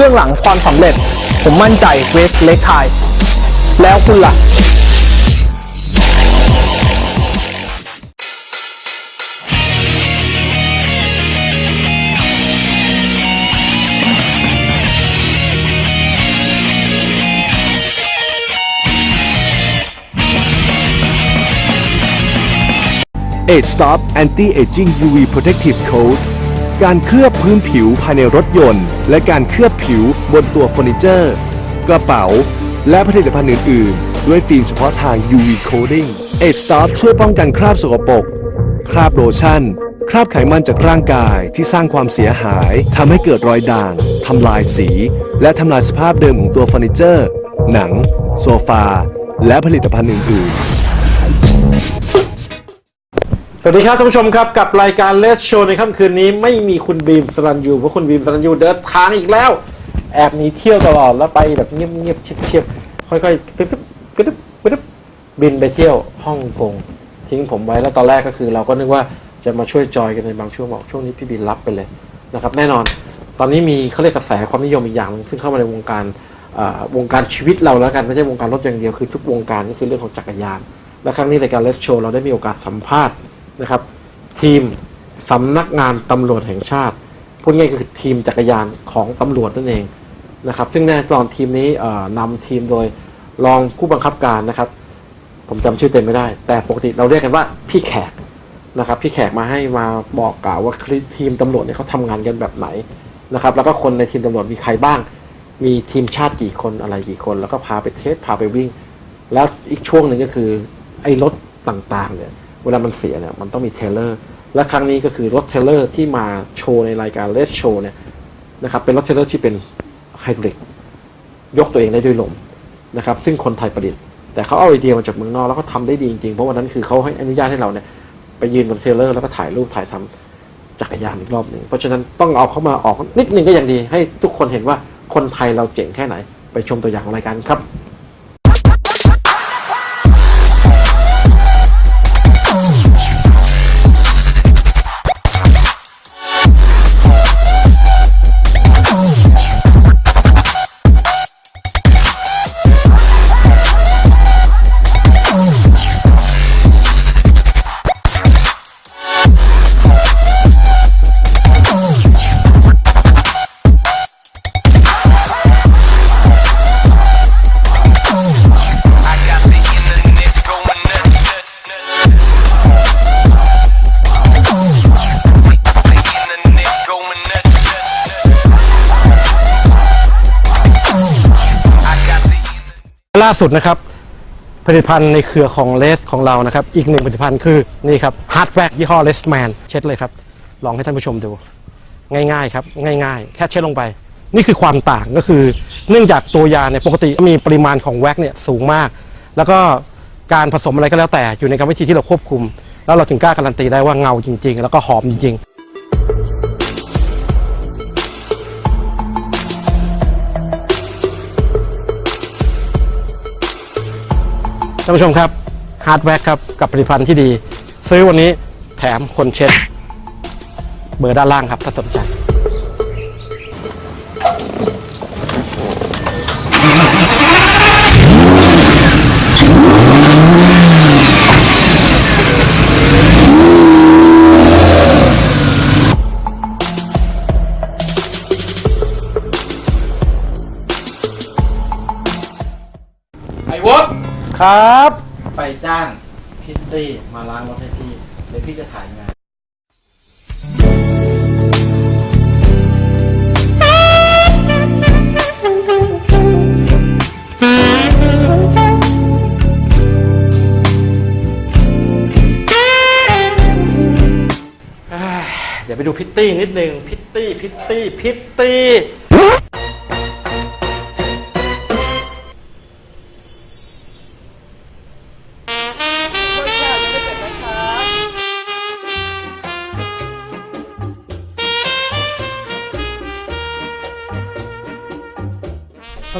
บื้องหลังความสำเร็จ ผมมั่นใจเวสเล็กไทย แล้วคุณล่ะ8 Stop Anti Aging UV Protective Coat การเคลือบพื้นผิวภายในรถยนต์ และการเคลือบผิวบนตัวเฟอร์นิเจอร์ กระเป๋า และผลิตภัณฑ์อื่น ๆ ด้วยฟิล์มเฉพาะทาง UV Coating 8 Stop ช่วยป้องกันคราบสกปรกคราบโลชั่น คราบไขมันจากร่างกายที่สร้างความเสียหายทำให้เกิดรอยด่างทำลายสี และทำลายสภาพเดิมของตัวเฟอร์นิเจอร์ หนัง โซฟา และผลิตภัณฑ์อื่น ๆ สวัสดีครับท่านผู้ชมครับกับรายการเลสโชว์ในค่ำคืนนี้ไม่มีคุณบีมสรันยูเพราะคุณบีมสรันยูเดินทางอีกแล้ว แอบหนีเที่ยวตลอดแล้วไปแบบเงียบๆเชียบๆค่อยๆกระดึบกระดึบกระดึบบินไปเที่ยวฮ่องกงทิ้งผมไว้แล้วตอนแรกก็คือ เราก็นึกว่าจะมาช่วยจอยกันในบางช่วงบอกช่วงนี้พี่บินรับไปเลยนะครับแน่นอน ตอนนี้มีเขาเรียกกระแสความนิยมอีกอย่างซึ่งเข้ามาในวงการวงการชีวิตเราแล้วกันไม่ใช่วงการรถอย่างเดียวคือทุกวงการก็คือเรื่องของจักรยานและครั้งนี้รายการเลสโชว์เราได้มีโอกาสสัมภาษณ์ นะครับ ทีมสำนักงานตำรวจแห่งชาติพูดง่ายๆคือทีมจักรยานของตำรวจนั่นเองนะครับ ซึ่งแน่นอนทีมนี้นำทีมโดยรองผู้บังคับการนะครับ ผมจำชื่อเต็มไม่ได้ แต่ปกติเราเรียกกันว่าพี่แขกนะครับ พี่แขกมาให้มาบอกกล่าวว่าทีมตำรวจเนี่ยเขาทำงานกันแบบไหนนะครับ แล้วก็คนในทีมตำรวจมีใครบ้าง มีทีมชาติกี่คนอะไรกี่คน แล้วก็พาไปเทสพาไปวิ่ง แล้วอีกช่วงหนึ่งก็คือไอ้รถต่างๆเนี่ย เวลามันเสียเนี่ยมันต้องมีเทเลอร์ และครั้งนี้ก็คือรถเทเลอร์ที่มาโชว์ในรายการเลสโชว์เนี่ยนะครับเป็นรถเทเลอร์ที่เป็นไฮดรอลิกยกตัวเองได้ด้วยลมนะครับซึ่งคนไทยประดิษฐ์ แต่เขาเอาไอเดียมาจากเมืองนอกแล้วก็ทำได้ดีจริงๆ เพราะวันนั้นคือเขาให้อนุญาตให้เราเนี่ยไปยืนบนเทเลอร์แล้วก็ถ่ายรูปถ่ายทำจักรยานอีกรอบหนึ่งเพราะฉะนั้นต้องเอาเขามาออกนิดนึงก็ยังดี ให้ทุกคนเห็นว่าคนไทยเราเจ๋งแค่ไหน ไปชมตัวอย่างของรายการครับาสุดนะครับ ผลิตภัณฑ์ในเครือของเลสของเรานะครับ อีกหนึ่งผลิตภัณฑ์คือนี่ครับฮาร์ดแวร์ยี่ห้อเลสแมนเช็ดเลยครับ ลองให้ท่านผู้ชมดู ง่ายๆครับ ง่ายๆ แค่เช็ดลงไป นี่คือความต่างก็คือ เนื่องจากตัวยาเนี่ยปกติมีปริมาณของแว็กเนี่ยสูงมาก แล้วก็การผสมอะไรก็แล้วแต่อยู่ในกรรมวิธีที่เราควบคุม แล้วเราถึงกล้าการันตีได้ว่าเงาจริง ๆ แล้วก็หอมจริงๆ ท่านผู้ชมครับฮาร์ดแวร์ครับกับผลิตภัณฑ์ที่ดี ซื้อวันนี้แถมคนเช็ด เบอร์ด้านล่างครับถ้าสนใจ ครับ ไปจ้างพิตตี้มาล้างรถให้พี่เดี๋ยวพี่จะถ่ายงาน เดี๋ยวไปดูพิตตี้นิดนึง พิตตี้ พิตตี้ พิตตี้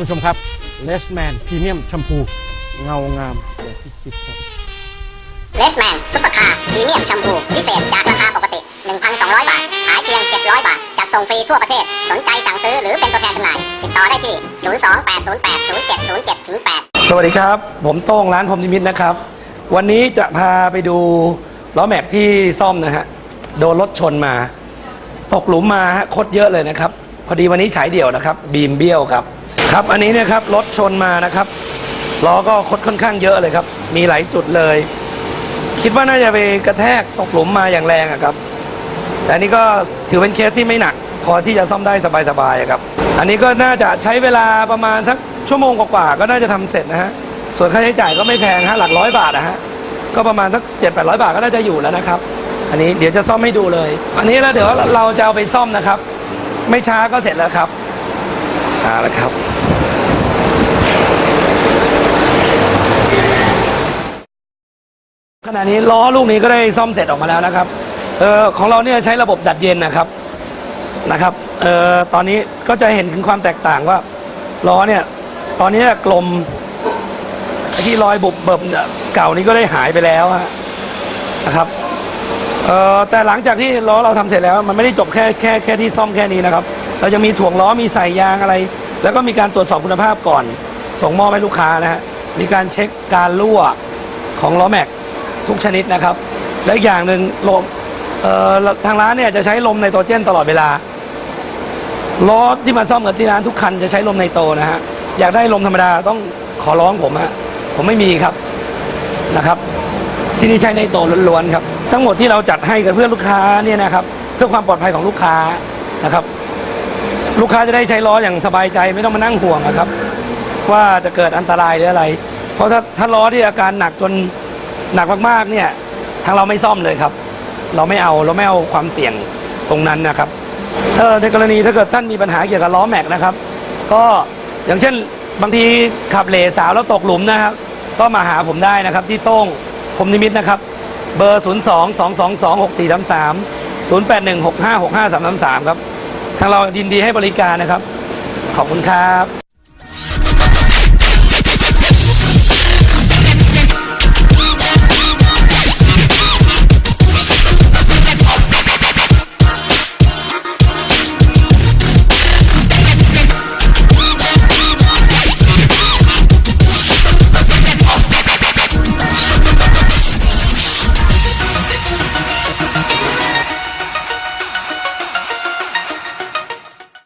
านผู้ชมครับเลสแมนพรีเมียมแชมพูเงางามอย่างที่คิดครับเลสแมนซุปเปอร์คาร์พรีเมียมแชมพูพิเศษจากราคาปกติ 1,200 บาท ขายเพียง 700 บาท จัดส่งฟรีทั่วประเทศ สนใจสั่งซื้อหรือเป็นตัวแทนจำหน่าย ติดต่อได้ที่ 028080707 8 สวัสดีครับ ผมโต้งร้านพรหมนิมิตนะครับ วันนี้จะพาไปดูล้อแม็กที่ซ่อมนะฮะ โดนรถชนมา ตกหลุมมาฮะคดเยอะเลยนะครับ พอดีวันนี้ฉายเดี่ยวนะครับ บีมเบี้ยวครับ ครับอันนี้เนะครับรถชนมานะครับล้อก็คดค่อนข้างเยอะเลยครับ มีหลายจุดเลย คิดว่าน่าจะไปกระแทกตกหลุมมาอย่างแรงอะครับ แต่นี้ก็ถือเป็นเคสที่ไม่หนัก พอที่จะซ่อมได้สบายๆอะครับ อันนี้ก็น่าจะใช้เวลาประมาณสักชั่วโมงกว่าๆก็น่าจะทำเสร็จนะฮะส่วนค่าใช้จ่ายก็ไม่แพงฮะหลักร้อยบาทนะฮะก็ประมาณสักเจ็ดแปดร้อยบาทก็น่าจะอยู่แล้วนะครับ อันนี้เดี๋ยวจะซ่อมให้ดูเลย อันนี้แล้วเดี๋ยวเราจะเอาไปซ่อมนะครับ ไม่ช้าก็เสร็จแล้วครับ เอาละครับ ขณะนี้ล้อลูกนี้ก็ได้ซ่อมเสร็จออกมาแล้วนะครับเออของเราเนี่ยใช้ระบบดัดเย็นนะครับนะครับเออตอนนี้ก็จะเห็นถึงความแตกต่างว่าล้อเนี่ยตอนนี้กลมที่รอยบุบเบิบเก่านี้ก็ได้หายไปแล้วนะครับเออแต่หลังจากที่ล้อเราทำเสร็จแล้ว มันไม่ได้จบแค่แค่แค่ที่ซ่อมแค่นี้นะครับ เราจะมีถ่วงล้อมีใส่ยางอะไร แล้วก็มีการตรวจสอบคุณภาพก่อน ส่งมอบให้ลูกค้านะฮะมีการเช็คการรั่วของล้อแม็กทุกชนิดนะครับ และอีกอย่างหนึ่งลมทางร้านเนี่ยจะใช้ลมไนโตรเจนตลอดเวลารถที่มาซ่อมกับที่ร้านทุกคันจะใช้ลมไนโตรนะฮะอยากได้ลมธรรมดาต้องขอร้องผมฮะผมไม่มีครับนะครับ ที่นี่ใช้ไนโตรล้วนๆครับ ทั้งหมดที่เราจัดให้กับเพื่อนลูกค้าเนี่ยนะครับ เพื่อความปลอดภัยของลูกค้านะครับ ลูกค้าจะได้ใช้ล้ออย่างสบายใจไม่ต้องมานั่งห่วงนะครับ ว่าจะเกิดอันตรายหรืออะไร เพราะถ้าถ้าล้อที่อาการหนักจนหนักมากๆเนี่ยทางเราไม่ซ่อมเลยครับ เราไม่เอาเราไม่เอาความเสี่ยงตรงนั้นนะครับเออในกรณีถ้าเกิดท่านมีปัญหาเกี่ยวกับล้อแม็กนะครับ ก็อย่างเช่นบางทีขับเลสาวแล้วตกหลุมนะครับ ก็มาหาผมได้นะครับ ที่โต้งผมนิมิตนะครับ เบอร์ 0 2 2 2 2 6 4 3 3 0 8 1 6 5 6 5 3 3 3 ครับ ทางเรายินดีให้บริการนะครับ ขอบคุณครับ